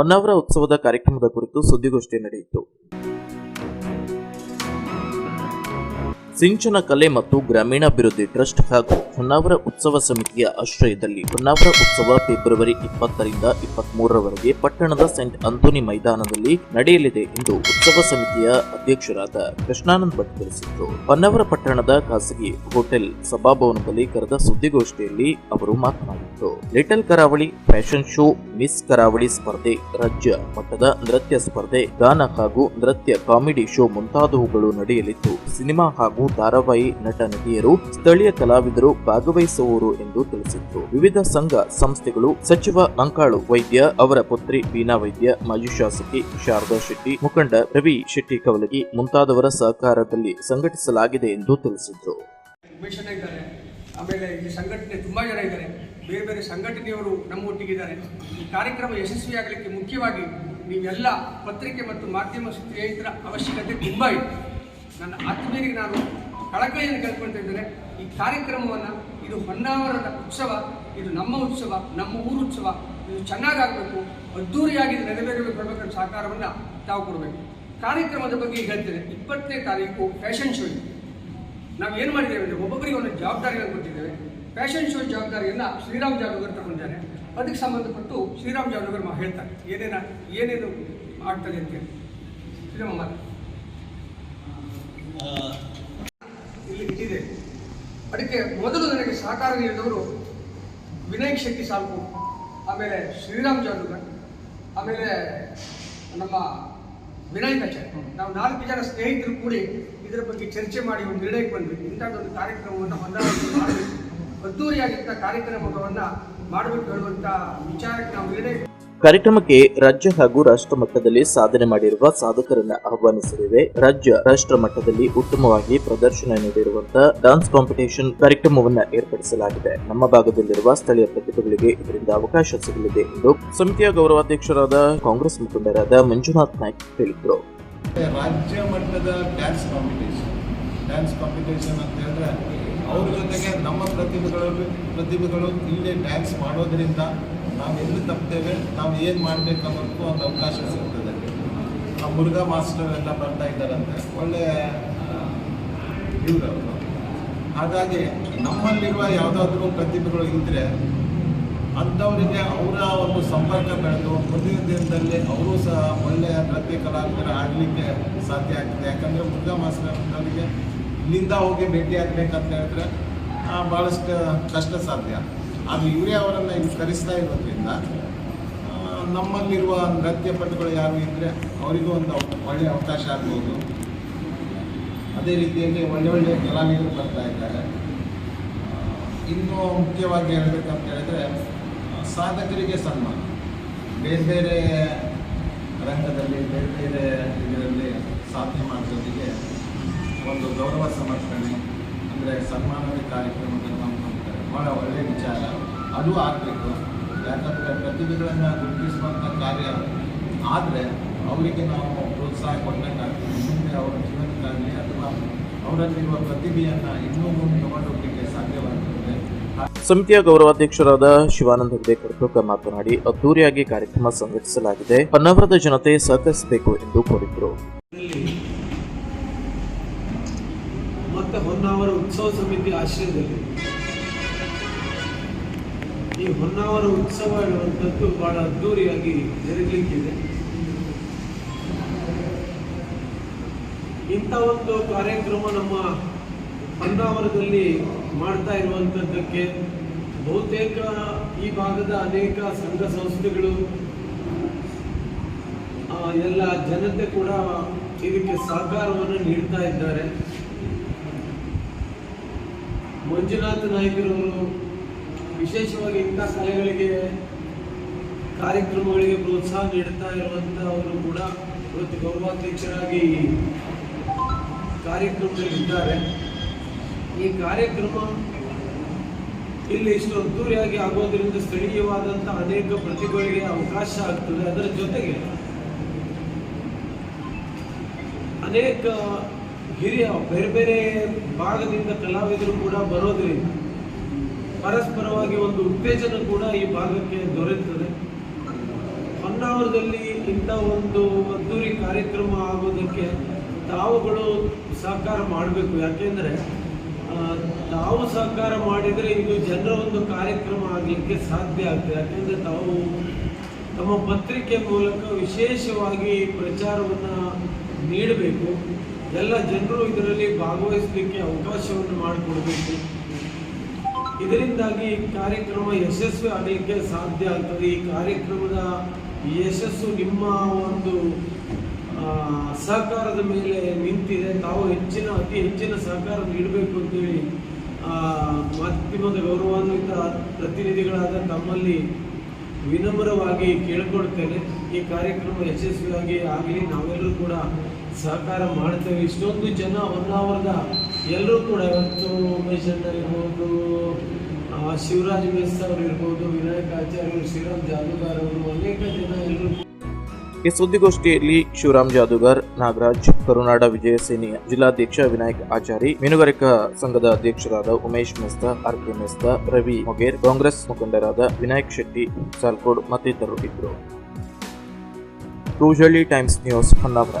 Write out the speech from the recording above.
ಹೊನ್ನಾವರ ಉತ್ಸವದ ಕಾರ್ಯಕ್ರಮದ ಕುರಿತು ಸುದ್ದಿಗೋಷ್ಠಿ ನಡೆಯಿತು. ಸಿಂಚನ ಕಲೆ ಮತ್ತು ಗ್ರಾಮೀಣಾಭಿವೃದ್ಧಿ ಟ್ರಸ್ಟ್ ಹಾಗೂ ಹೊನ್ನಾವರ ಉತ್ಸವ ಸಮಿತಿಯ ಆಶ್ರಯದಲ್ಲಿ ಹೊನ್ನಾವರ ಉತ್ಸವ ಫೆಬ್ರವರಿ ಇಪ್ಪತ್ತರಿಂದ ಇಪ್ಪತ್ಮೂರರವರೆಗೆ ಪಟ್ಟಣದ ಸೆಂಟ್ ಅಂತೋನಿ ಮೈದಾನದಲ್ಲಿ ನಡೆಯಲಿದೆ ಎಂದು ಉತ್ಸವ ಸಮಿತಿಯ ಅಧ್ಯಕ್ಷರಾದ ಕೃಷ್ಣಾನಂದ್ ಭಟ್ ತಿಳಿಸಿದರು. ಹೊನ್ನಾವರ ಪಟ್ಟಣದ ಖಾಸಗಿ ಹೋಟೆಲ್ ಸಭಾಭವನದಲ್ಲಿ ಕರೆದ ಸುದ್ದಿಗೋಷ್ಠಿಯಲ್ಲಿ ಅವರು ಮಾತನಾಡಿದರು. ಲಿಟಲ್ ಕರಾವಳಿ ಫ್ಯಾಷನ್ ಶೋ, ಮಿಸ್ ಕರಾವಳಿ ಸ್ಪರ್ಧೆ, ರಾಜ್ಯ ಮಟ್ಟದ ನೃತ್ಯ ಸ್ಪರ್ಧೆ, ಗಾನ ಹಾಗೂ ನೃತ್ಯ ಕಾಮಿಡಿ ಶೋ ಮುಂತಾದವುಗಳು ನಡೆಯಲಿದ್ದು, ಸಿನಿಮಾ ಹಾಗೂ ಧಾರಾವಾಹಿ ನಟ ನಟಿಯರು, ಸ್ಥಳೀಯ ಕಲಾವಿದರು ಭಾಗವಹಿಸುವವರು ಎಂದು ತಿಳಿಸಿತ್ತು ವಿವಿಧ ಸಂಘ ಸಂಸ್ಥೆಗಳು, ಸಚಿವ ಅಂಕಾಳು ವೈದ್ಯ, ಅವರ ಪುತ್ರಿ ಬೀನಾ ವೈದ್ಯ, ಮಾಜಿ ಶಾಸಕಿ ಶಾರದಾ ಶೆಟ್ಟಿ, ಮುಖಂಡ ರವಿ ಶೆಟ್ಟಿ ಕವಲಗಿ ಮುಂತಾದವರ ಸಹಕಾರದಲ್ಲಿ ಸಂಘಟಿಸಲಾಗಿದೆ ಎಂದು ತಿಳಿಸಿದ್ರು. ಆಮೇಲೆ ಈ ಸಂಘಟನೆ ತುಂಬ ಜನ ಇದ್ದಾರೆ. ಬೇರೆ ಬೇರೆ ಸಂಘಟನೆಯವರು ನಮ್ಮ ಒಟ್ಟಿಗಿದ್ದಾರೆ ಈ ಕಾರ್ಯಕ್ರಮ ಯಶಸ್ವಿಯಾಗಲಿಕ್ಕೆ ಮುಖ್ಯವಾಗಿ ನೀವೆಲ್ಲ ಪತ್ರಿಕೆ ಮತ್ತು ಮಾಧ್ಯಮ ಸ್ನೇಹಿತರ ಅವಶ್ಯಕತೆ ತುಂಬ ಇದೆ. ನನ್ನ ಆತ್ಮೀಯರಿಗೆ ನಾನು ಕಳಕಳಿಯನ್ನು ಕೇಳ್ಕೊಳ್ತಾ ಇದ್ದಾರೆ. ಈ ಕಾರ್ಯಕ್ರಮವನ್ನು ಇದು ಹೊನ್ನಾವರದ ಉತ್ಸವ, ಇದು ನಮ್ಮ ಉತ್ಸವ, ನಮ್ಮ ಊರು ಉತ್ಸವ, ಇದು ಚೆನ್ನಾಗಾಗಬೇಕು, ಅದ್ದೂರಿಯಾಗಿ ನೆರವೇರಲು ಕೊಡಬೇಕಂತ ಸಹಕಾರವನ್ನು ತಾವು ಕೊಡಬೇಕು. ಕಾರ್ಯಕ್ರಮದ ಬಗ್ಗೆ ಈಗ ಹೇಳ್ತೇನೆ. ಇಪ್ಪತ್ತನೇ ತಾರೀಕು ಫ್ಯಾಷನ್ ಶೋ ಇದೆ. ನಾವು ಏನು ಮಾಡಿದ್ದೇವೆ ಅಂದರೆ ಒಬ್ಬೊಬ್ಬರಿಗೆ ಒಂದು ಜವಾಬ್ದಾರಿಗಳನ್ನು ಕೊಟ್ಟಿದ್ದೇವೆ. ಫ್ಯಾಷನ್ ಶೋ ಜವಾಬ್ದಾರಿಯನ್ನು ಶ್ರೀರಾಮ್ ಜಾವ್ನಗರ್ ತಗೊಂಡಿದ್ದಾರೆ. ಅದಕ್ಕೆ ಸಂಬಂಧಪಟ್ಟು ಶ್ರೀರಾಮ್ ಜಾವ್ನಗರ್ ಮಾ ಹೇಳ್ತಾರೆ. ಏನೇನ, ಏನೇನು ಆಗ್ತದೆ ಅಂತೇಳಿ ಶ್ರೀರಾಮ ಮಾತು. ಇಲ್ಲಿ ಇಟ್ಟಿದೆ ಅದಕ್ಕೆ ಮೊದಲು ನನಗೆ ಸಹಕಾರ ನೀಡಿದವರು ವಿನಯ್ ಶೆಟ್ಟಿ ಸಾಲ್ಕು ಆಮೇಲೆ ಶ್ರೀರಾಮ್ ಜಾವನಗರ್ ಆಮೇಲೆ ನಮ್ಮ ವಿನಯ್ ಕಚೇರಿ. ನಾವು ನಾಲ್ಕು ಜನ ಸ್ನೇಹಿತರು ಕೂಡಿ ಇದರ ಬಗ್ಗೆ ಚರ್ಚೆ ಮಾಡಿ ಒಂದು ನಿರ್ಣಯಕ್ಕೆ ಬಂದ್ವಿ. ಇಂಥದ್ದೊಂದು ಕಾರ್ಯಕ್ರಮವನ್ನು ಹೊಂದಾಣಿಕೆ ಮಾಡಬೇಕು ಅದ್ದೂರಿಯಾಗಿದ್ದ ಕಾರ್ಯಕ್ರಮವನ್ನು ಮಾಡಬೇಕು ಹೇಳುವಂಥ ವಿಚಾರಕ್ಕೆ ನಾವು ನಿರ್ಣಯ ಕಾರ್ಯಕ್ರಮಕ್ಕೆ ರಾಜ್ಯ ಹಾಗೂ ರಾಷ್ಟ್ರ ಮಟ್ಟದಲ್ಲಿ ಸಾಧನೆ ಮಾಡಿರುವ ಸಾಧಕರನ್ನ ಆಹ್ವಾನಿಸಲಿವೆ. ರಾಜ್ಯ ರಾಷ್ಟ್ರ ಮಟ್ಟದಲ್ಲಿ ಉತ್ತಮವಾಗಿ ಪ್ರದರ್ಶನ ನೀಡಿರುವಂತಹ ಡಾನ್ಸ್ ಕಾಂಪಿಟೇಷನ್ ಕಾರ್ಯಕ್ರಮವನ್ನ ಏರ್ಪಡಿಸಲಾಗಿದೆ. ನಮ್ಮ ಭಾಗದಲ್ಲಿರುವ ಸ್ಥಳೀಯ ಪ್ರತಿಭೆಗಳಿಗೆ ಇದರಿಂದ ಅವಕಾಶ ಸಿಗಲಿದೆ ಎಂದು ಸಮಿತಿಯ ಗೌರವಾಧ್ಯಕ್ಷರಾದ ಕಾಂಗ್ರೆಸ್ ಮುಖಂಡರಾದ ಮಂಜುನಾಥ್ ನಾಯ್ಕ್ ಹೇಳಿದರು. ರಾಜ್ಯ ಮಟ್ಟದ ಡ್ಯಾನ್ಸ್ ಕಾಂಪಿಟೇಷನ್ ಡ್ಯಾನ್ಸ್ ಕಾಂಪಿಟೇಷನ್ ಅಂತ ಹೇಳಿದ್ರೆ ಅವ್ರ ಜೊತೆಗೆ ನಮ್ಮ ಪ್ರತಿಭೆಗಳು ಪ್ರತಿಭೆಗಳು ಇಲ್ಲೇ ಡ್ಯಾನ್ಸ್ ಮಾಡೋದ್ರಿಂದ ನಾವು ಎಲ್ಲಿ ತಪ್ತೇವೆ, ನಾವು ಏನು ಮಾಡಬೇಕು ಅನ್ನೋದಕ್ಕೂ ಒಂದು ಅವಕಾಶ ಸಿಗ್ತದೆ. ಆ ಮುರುಘಾ ಮಾಸ್ಟರ್ ಎಲ್ಲ ಬರ್ತಾ ಇದ್ದಾರಂತೆ. ಒಳ್ಳೆ ಇವರು ಹಾಗಾಗಿ ನಮ್ಮಲ್ಲಿರುವ ಯಾವುದಾದ್ರೂ ಪ್ರತಿಭೆಗಳು ಇದ್ದರೆ ಅಂಥವರಿಗೆ ಅವರ ಒಂದು ಸಂಪರ್ಕ ಬೆಳೆದು, ಮುಂದಿನ ದಿನದಲ್ಲಿ ಅವರು ಸಹ ಒಳ್ಳೆಯ ನೃತ್ಯ ಕಲಾವಿದರ ಆಗಲಿಕ್ಕೆ ಸಾಧ್ಯ ಆಗ್ತದೆ. ಯಾಕಂದರೆ ಮುರುಘಾ ಮಾಸ್ತರ್ನವರಿಗೆ ಇಲ್ಲಿಂದ ಹೋಗಿ ಭೇಟಿ ಆಗಬೇಕಂತ ಹೇಳಿದ್ರೆ ಭಾಳಷ್ಟು ಕಷ್ಟ ಸಾಧ್ಯ. ಆದರೆ ಇವರೇ ಅವರನ್ನು ಇಲ್ಲಿ ಕರೆಸ್ತಾ ಇರೋದ್ರಿಂದ ನಮ್ಮಲ್ಲಿರುವ ನೃತ್ಯ ಪಟುಗಳು ಯಾರು ಇದ್ದರೆ ಅವರಿಗೂ ಒಂದು ಒಳ್ಳೆಯ ಅವಕಾಶ ಆಗ್ಬೋದು. ಅದೇ ರೀತಿಯಲ್ಲಿ ಒಳ್ಳೆ ಒಳ್ಳೆಯ ಕಲಾವಿದರು ಬರ್ತಾ ಇದ್ದಾರೆ. ಇನ್ನೂ ಇನ್ನು ಮುಖ್ಯವಾಗಿ ಹೇಳಬೇಕಂತ ಹೇಳಿದ್ರೆ ಸಾಧಕರಿಗೆ ಸನ್ಮಾನ. ಬೇರೆ ಬೇರೆ ರಂಗದಲ್ಲಿ, ಬೇರೆ ಬೇರೆ ಇದರಲ್ಲಿ ಸಾಧನೆ ಮಾಡೋದಕ್ಕೆ ಒಂದು ಗೌರವ ಸಮರ್ಪಣೆ, ಅಂದರೆ ಸನ್ಮಾನದ ಮಾಡ್ತಾರೆ ಭಾಳ ಒಳ್ಳೆಯ ವಿಚಾರ. ಅದು ಆಗಬೇಕು. ಯಾಕಂದರೆ ಪ್ರತಿಭೆಗಳನ್ನು ಗುರುತಿಸುವಂಥ ಕಾರ್ಯ ಆದರೆ ಅವರಿಗೆ ನಾವು ಪ್ರೋತ್ಸಾಹ ಕೊಡಬೇಕಾಗ್ತದೆ. ಮುಂದೆ ಅವರ ಜೀವನಕ್ಕಾಗಲಿ ಅಥವಾ ಅವರಲ್ಲಿರುವ ಪ್ರತಿಭೆಯನ್ನು ಇನ್ನೂ ಮುಂದೆ ತಗೊಂಡೋಗ್ಲಿಕ್ಕೆ ಸಾಧ್ಯವಾಗುತ್ತದೆ ಸಮಿತಿಯ ಗೌರವಾಧ್ಯಕ್ಷರಾದ ಶಿವಾನಂದ ಹೆಗ್ಡೆ ಕರ್ತೋಕ ಮಾತನಾಡಿ ಅದ್ದೂರಿಯಾಗಿ ಕಾರ್ಯಕ್ರಮ ಸಂಘಟಿಸಲಾಗಿದೆ. ಪನ್ನವರದ ಜನತೆ ಸಹಕರಿಸಬೇಕು ಎಂದು ಕೋರಿದರು. ಮತ್ತು ಹೊನ್ನಾವರ ಉತ್ಸವ ಸಮಿತಿ ಆಶ್ರಯದಲ್ಲಿ ಈ ಹೊನ್ನಾವರ ಉತ್ಸವ ಹೇಳುವಂಥದ್ದು ಬಹಳ ಅದ್ಧೂರಿಯಾಗಿ ಜರುಗಲಿಕ್ಕಿದೆ ಇಂಥ ಒಂದು ಕಾರ್ಯಕ್ರಮ ನಮ್ಮ ಹೊನ್ನಾವರದಲ್ಲಿ ಮಾಡ್ತಾ ಇರುವಂಥದ್ದಕ್ಕೆ ಬಹುತೇಕ ಈ ಭಾಗದ ಅನೇಕ ಸಂಘ ಸಂಸ್ಥೆಗಳು ಎಲ್ಲ ಜನತೆ ಕೂಡ ಇದಕ್ಕೆ ಸಹಕಾರವನ್ನು ನೀಡ್ತಾ ಇದ್ದಾರೆ. ಮಂಜುನಾಥ ನಾಯ್ಕರವರು ವಿಶೇಷವಾಗಿ ಇಂಥ ಕಲೆಗಳಿಗೆ ಕಾರ್ಯಕ್ರಮಗಳಿಗೆ ಪ್ರೋತ್ಸಾಹ ನೀಡ್ತಾ ಇರುವಂಥವರು ಕೂಡ ಇವತ್ತು ಗೌರವಾಧ್ಯಕ್ಷರಾಗಿ ಕಾರ್ಯಕ್ರಮದಲ್ಲಿದ್ದಾರೆ. ಈ ಕಾರ್ಯಕ್ರಮ ಇಲ್ಲಿ ಇಷ್ಟು ಅದ್ದೂರಿಯಾಗಿ ಆಗೋದ್ರಿಂದ ಸ್ಥಳೀಯವಾದಂಥ ಅನೇಕ ಪ್ರತಿಭೆಗಳಿಗೆ ಅವಕಾಶ ಆಗ್ತದೆ. ಅದರ ಜೊತೆಗೆ ಅನೇಕ ಹಿರಿಯ, ಬೇರೆ ಬೇರೆ ಭಾಗದಿಂದ ಕಲಾವಿದರು ಕೂಡ ಬರೋದ್ರಿಂದ ಪರಸ್ಪರವಾಗಿ ಒಂದು ಉತ್ತೇಜನ ಕೂಡ ಈ ಭಾಗಕ್ಕೆ ದೊರೆಯುತ್ತದೆ. ಹೊನ್ನಾವರ ಹೊನ್ನಾವರದಲ್ಲಿ ಇಂಥ ಒಂದು ಅದ್ದೂರಿ ಕಾರ್ಯಕ್ರಮ ಆಗೋದಕ್ಕೆ ತಾವುಗಳು ಸಹಕಾರ ಮಾಡಬೇಕು. ಯಾಕೆಂದರೆ ತಾವು ಸಹಕಾರ ಮಾಡಿದರೆ ಇದು ಜನರ ಒಂದು ಕಾರ್ಯಕ್ರಮ ಆಗಲಿಕ್ಕೆ ಸಾಧ್ಯ ಆಗ್ತದೆ. ಯಾಕೆಂದರೆ ತಾವು ತಮ್ಮ ಪತ್ರಿಕೆ ಮೂಲಕ ವಿಶೇಷವಾಗಿ ಪ್ರಚಾರವನ್ನು ನೀಡಬೇಕು. ಎಲ್ಲ ಜನರು ಇದರಲ್ಲಿ ಭಾಗವಹಿಸಲಿಕ್ಕೆ ಅವಕಾಶವನ್ನು ಮಾಡಿಕೊಡಬೇಕು. ಇದರಿಂದಾಗಿ ಕಾರ್ಯಕ್ರಮ ಯಶಸ್ವಿ ಆಗಲಿಕ್ಕೆ ಸಾಧ್ಯ ಆಗ್ತದೆ. ಈ ಕಾರ್ಯಕ್ರಮದ ಯಶಸ್ಸು ನಿಮ್ಮ ಒಂದು ಸಹಕಾರದ ಮೇಲೆ ನಿಂತಿದೆ. ತಾವು ಹೆಚ್ಚಿನ, ಅತಿ ಹೆಚ್ಚಿನ ಸಹಕಾರ ನೀಡಬೇಕು ಅಂತೇಳಿ ಮಾಧ್ಯಮದ ಗೌರವಾನ್ವಿತ ಪ್ರತಿನಿಧಿಗಳಾದ ತಮ್ಮಲ್ಲಿ ವಿನಮ್ರವಾಗಿ ಕೇಳ್ಕೊಳ್ತೇನೆ. ಈ ಕಾರ್ಯಕ್ರಮ ಯಶಸ್ವಿಯಾಗಿ ಆಗಲಿ. ನಾವೆಲ್ಲರೂ ಕೂಡ ಸಹಕಾರ ಮಾಡ್ತೇವೆ. ಇಷ್ಟೊಂದು ಜನ ಹೊನ್ನಾವರದ ಎಲ್ಲರೂ ಕೂಡ ಇವತ್ತು ಇರ್ಬೋದು ಶಿವರಾಜ್ ಮೇಸ್ ಅವರು ಇರ್ಬೋದು, ವಿನಾಯಕ ಆಚಾರ್ಯರು ಶ್ರೀರಾಮ್ ಜಾದೂಗಾರ್ ಅವರು, ಅನೇಕ ಜನ ಎಲ್ಲರೂ ಈ ಸುದ್ದಿಗೋಷ್ಠಿಯಲ್ಲಿ ಶಿವರಾಮ್ ಜಾದೂಗರ್, ನಾಗರಾಜ್, ಕರುನಾಡ ವಿಜಯ ಸೇನೆಯ ಜಿಲ್ಲಾಧ್ಯಕ್ಷ ವಿನಾಯಕ್ ಆಚಾರಿ, ಮೀನುಗಾರಿಕಾ ಸಂಘದ ಅಧ್ಯಕ್ಷರಾದ ಉಮೇಶ್ ಮೆಸ್ತಾ ಆರ್ ಕೆ ಮೆಸ್ತಾ, ರವಿ ಮೊಗೇರ್, ಕಾಂಗ್ರೆಸ್ ಮುಖಂಡರಾದ ವಿನಾಯಕ್ ಶೆಟ್ಟಿ, ಸಾಲ್ಕೋಡ್ ಮತ್ತಿತರರು ಇದ್ದರು. Kujalli times news Honnavar.